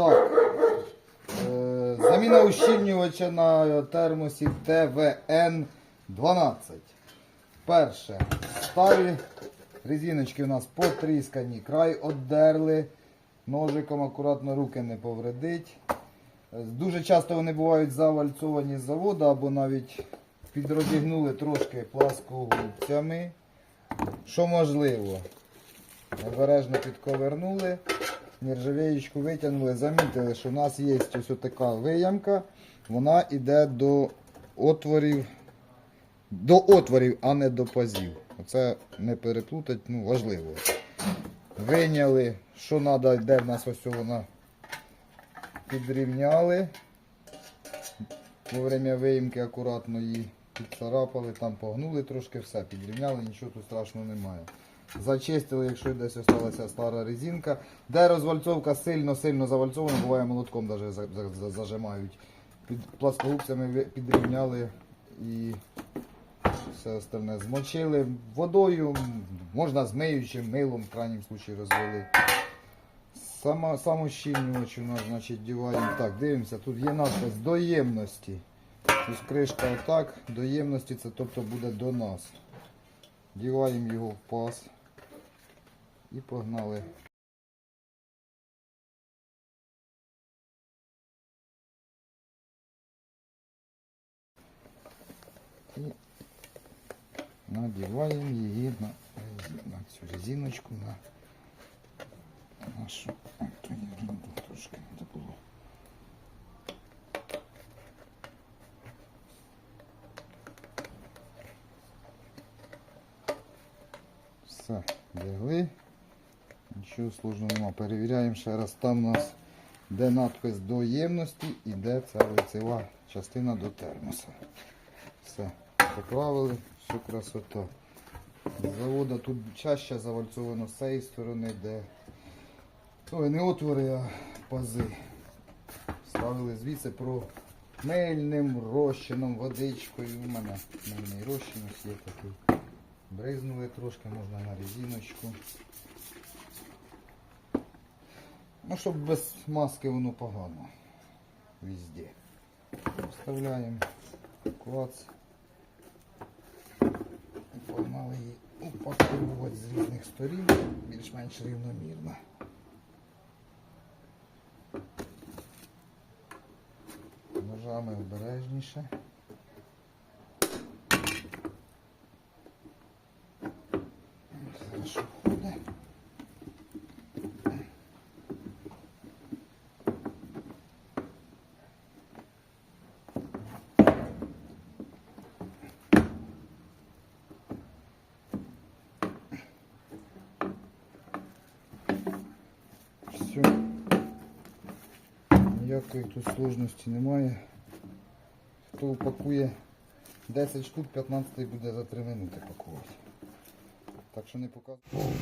Так. Е, Заміна ущільнювача на термосі ТВН 12. Перше. Старі резиночки у нас потріскані, край оддерли. Ножиком акуратно руки не повредить. Е, Дуже часто вони бувають завальцовані з заводу або навіть підрозігнули трошки пласкогубцями. Що можливо? Обережно підковернули, нержавеєчку витягнули, замітили, що у нас є ось така виямка, вона йде до отворів, до отворів, а не до пазів. Оце не переплутати, ну важливо. Виняли, що треба, де в нас ось вона підрівняли. Во время виїмки акуратно її підцарапали, там погнули трошки, все, підрівняли, нічого тут страшного немає. Зачистили, якщо десь осталася стара резинка. Де розвальцовка сильно-сильно завальцована, буває молотком навіть за- за- за- зажимають. Під пласкогубцями підрівняли і все остальне змочили водою, можна з миючим милом, в крайнім случаї розвели. Сама, самощільнювач у нас, значить, діваємо. Так, дивимося, тут є надпис до ємності. Ось кришка отак, до ємності це тобто буде до нас. Діваємо його в паз. І погнали. І надіваємо її на, на цю резиночку, на нашу. А, трошки треба було. Все, лягли. Нічого сложного нема. Перевіряємо ще раз. Там у нас де надпис до ємності і де ця лицева частина до термоса. Все, поправили, все красота. З заводу тут чаще завальцовано з цієї сторони, де Ой, не отвори, а пази. Ставили звідси про мильним розчином, водичкою. У мене мильний розчин є такий. Бризнули трошки, можна на резиночку. Ну, щоб без маски воно погано. Везде. Вставляємо клац. І Погнали її упаковувати з різних сторін, більш-менш рівномірно. Ножами обережніше. Все. Ніякої тут сложності немає. Хто упакує 10 штук, 15 буде за 3 минути пакувати. Так що не показує.